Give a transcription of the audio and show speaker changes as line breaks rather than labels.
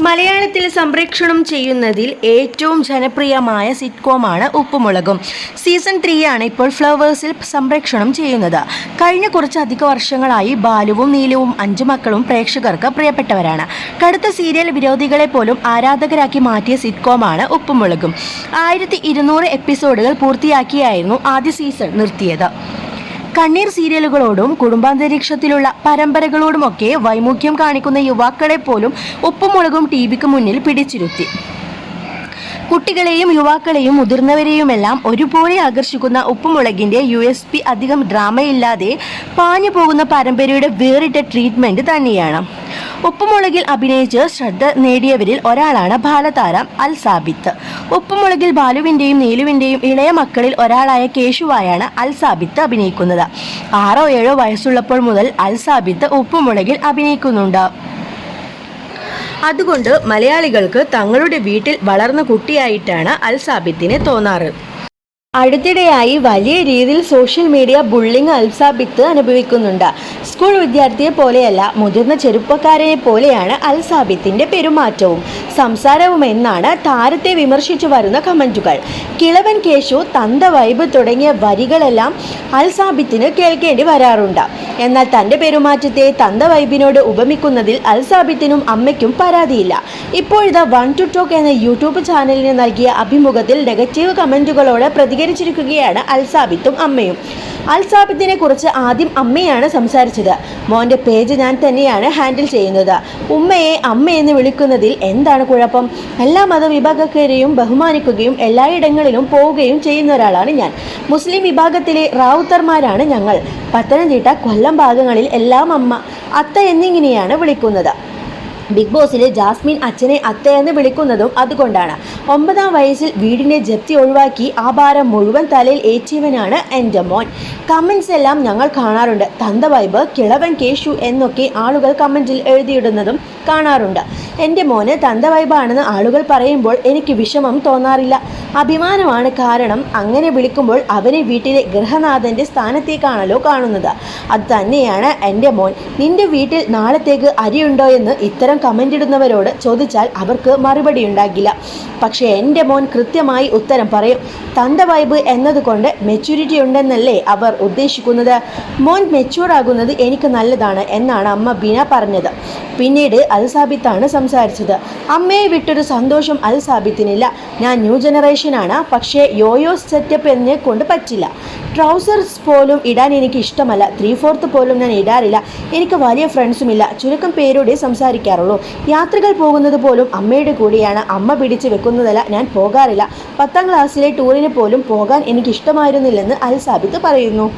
മലയാളത്തിൽ സംപ്രേക്ഷണം ചെയ്യുന്നതിൽ ഏറ്റവും ജനപ്രിയമായ സിറ്റ്കോമാണ് ഉപ്പുമുളകും. സീസൺ ത്രീ ആണ് ഇപ്പോൾ ഫ്ലവേഴ്സിൽ സംപ്രേക്ഷണം ചെയ്യുന്നത്. കഴിഞ്ഞ കുറച്ചധിക വർഷങ്ങളായി ബാലുവും നീലവും അഞ്ചു മക്കളും പ്രേക്ഷകർക്ക് പ്രിയപ്പെട്ടവരാണ്. കടുത്ത സീരിയൽ വിരോധികളെ പോലും ആരാധകരാക്കി മാറ്റിയ സിറ്റ്കോമാണ് ഉപ്പുമുളകും. ആയിരത്തി എപ്പിസോഡുകൾ പൂർത്തിയാക്കിയായിരുന്നു ആദ്യ സീസൺ നിർത്തിയത്. കണ്ണീർ സീരിയലുകളോടും കുടുംബാന്തരീക്ഷത്തിലുള്ള പരമ്പരകളോടുമൊക്കെ വൈമുഖ്യം കാണിക്കുന്ന യുവാക്കളെ പോലും ഉപ്പുമുളകും ടി വിക്ക് മുന്നിൽ പിടിച്ചിരുത്തി. കുട്ടികളെയും യുവാക്കളെയും മുതിർന്നവരെയുമെല്ലാം ഒരുപോലെ ആകർഷിക്കുന്ന ഉപ്പുമുളകിന്റെ യു എസ് പി അധികം ഡ്രാമയില്ലാതെ പാഞ്ഞു പോകുന്ന പരമ്പരയുടെ വേറിട്ട ട്രീറ്റ്മെന്റ് തന്നെയാണ്. ഉപ്പുമുളകിൽ അഭിനയിച്ച് ശ്രദ്ധ നേടിയവരിൽ ഒരാളാണ് ബാലതാരം അൽ സാബിത്ത്. ഉപ്പുമുളകിൽ ബാലുവിന്റെയും നീലുവിന്റെയും ഇളയ മക്കളിൽ ഒരാളായ കേശുവായാണ് അൽ സാബിത്ത് അഭിനയിക്കുന്നത്. ആറോ ഏഴോ വയസ്സുള്ളപ്പോൾ മുതൽ അൽ സാബിത്ത് ഉപ്പുമുളകിൽ അഭിനയിക്കുന്നുണ്ട്. അതുകൊണ്ട് മലയാളികൾക്ക് തങ്ങളുടെ വീട്ടിൽ വളർന്ന കുട്ടിയായിട്ടാണ് അൽ സാബിത്തിനെ തോന്നാറ്. അടുത്തിടെയായി വലിയ രീതിയിൽ സോഷ്യൽ മീഡിയ ബുള്ളിങ് അൽസാബിത്ത് അനുഭവിക്കുന്നുണ്ട്. സ്കൂൾ വിദ്യാർത്ഥിയെ പോലെയല്ല മുതിർന്ന ചെറുപ്പക്കാരനെ പോലെയാണ് അൽസാബിത്തിന്റെ പെരുമാറ്റവും. സംസാരവും എന്നാണ് താരത്തെ വിമർശിച്ചു വരുന്ന കമന്റുകൾ കിളവൻ കേശു തന്ത വൈബ് തുടങ്ങിയ വരികളെല്ലാം അൽസാബിത്തിന് കേൾക്കേണ്ടി വരാറുണ്ട്. എന്നാൽ തന്റെ പെരുമാറ്റത്തെ തന്ത വൈബിനോട് ഉപമിക്കുന്നതിൽ അൽസാബിത്തിനും അമ്മയ്ക്കും പരാതിയില്ല. ഇപ്പോഴിതാ വൺ ടു ടോക്ക് എന്ന യൂട്യൂബ് ചാനലിന് നൽകിയ അഭിമുഖത്തിൽ നെഗറ്റീവ് കമന്റുകളോട് കമന്റുകളോട് പ്രതികരിച്ചിരിക്കുകയാണ് അൽസാബിത്തും അമ്മയും. അൽസാബിത്തിനെ കുറിച്ച് ആദ്യം അമ്മയാണ് സംസാരിച്ചത്. മോന്റെ പേജ് ഞാൻ തന്നെയാണ് ഹാൻഡിൽ ചെയ്യുന്നത്. ഉമ്മയെ അമ്മയെന്ന് വിളിക്കുന്നതിൽ എന്താണ് കുഴപ്പം? എല്ലാ മതവിഭാഗക്കാരെയും ബഹുമാനിക്കുകയും എല്ലായിടങ്ങളിലും പോവുകയും ചെയ്യുന്ന ഒരാളാണ് ഞാൻ. മുസ്ലിം വിഭാഗത്തിലെ റാവുത്തർമാരാണ് ഞങ്ങൾ. പത്തനംതിട്ട കൊല്ലം ഭാഗങ്ങളിൽ എല്ലാം അമ്മ. അത്ത എന്നിങ്ങനെയാണ് വിളിക്കുന്നത്. ബിഗ് ബോസിലെ ജാസ്മിൻ അച്ഛനെ അത്തയെന്ന് വിളിക്കുന്നതും അതുകൊണ്ടാണ്. ഒമ്പതാം വയസ്സിൽ വീടിനെ ജപ്തി ഒഴിവാക്കി ആ ഭാരം മുഴുവൻ തലയിൽ ഏറ്റിയവനാണ് എന്റെ മോൻ. കമൻസ് എല്ലാം ഞങ്ങൾ കാണാറുണ്ട്. തന്ത വൈബ് കിളവൻ കേശു എന്നൊക്കെ ആളുകൾ കമന്റിൽ എഴുതിയിടുന്നതും കാണാറുണ്ട്. എന്റെ മോന് തന്ത വൈബാണെന്ന് ആളുകൾ പറയുമ്പോൾ എനിക്ക് വിഷമം തോന്നാറില്ല. അഭിമാനമാണ് കാരണം അങ്ങനെ വിളിക്കുമ്പോൾ അവനെ വീട്ടിലെ ഗൃഹനാഥന്റെ സ്ഥാനത്തേക്കാണല്ലോ കാണുന്നത്. അത് തന്നെയാണ് എന്റെ മോൻ. നിന്റെ വീട്ടിൽ നാളത്തേക്ക് അരിയുണ്ടോ എന്ന് ഇത്തരം കമന്റ് ഇടുന്നവരോട് ചോദിച്ചാൽ അവർക്ക് മറുപടി ഉണ്ടാകില്ല. പക്ഷേ എന്റെ മോൻ കൃത്യമായി ഉത്തരം പറയും. തന്ത വൈബ് എന്നതുകൊണ്ട് മെച്യൂരിറ്റി ഉണ്ടെന്നല്ലേ അവർ ഉദ്ദേശിക്കുന്നത്. മോൻ മെച്യൂർ ആകുന്നത് എനിക്ക് നല്ലതാണ് എന്നാണ് അമ്മ ബിന പറഞ്ഞത്. പിന്നീട് അൽസാബിത്താണ് സംസാരിച്ചത്. അമ്മയെ വിട്ടൊരു സന്തോഷം അൽസാബിത്തിനില്ല ഞാൻ ന്യൂ ജനറേഷനാണ് പക്ഷേ യോയോ സെറ്റപ്പ് എന്നെ കൊണ്ട് പറ്റില്ല. ട്രൗസേഴ്സ് പോലും ഇടാൻ എനിക്ക് ഇഷ്ടമല്ല. ത്രീ ഫോർത്ത് പോലും ഞാൻ ഇടാറില്ല. എനിക്ക് വലിയ ഫ്രണ്ട്സുമില്ല ചുരുക്കം പേരോടെ സംസാരിക്കാറുള്ളൂ. യാത്രകൾ പോകുന്നത് പോലും അമ്മയുടെ കൂടെയാണ്. അമ്മ പിടിച്ച് വെക്കുന്നതല്ല ഞാൻ പോകാറില്ല. പത്താം ക്ലാസ്സിലെ ടൂറിന് പോലും പോകാൻ എനിക്കിഷ്ടമായിരുന്നില്ലെന്ന് അൽ സാബിത്ത് പറയുന്നു.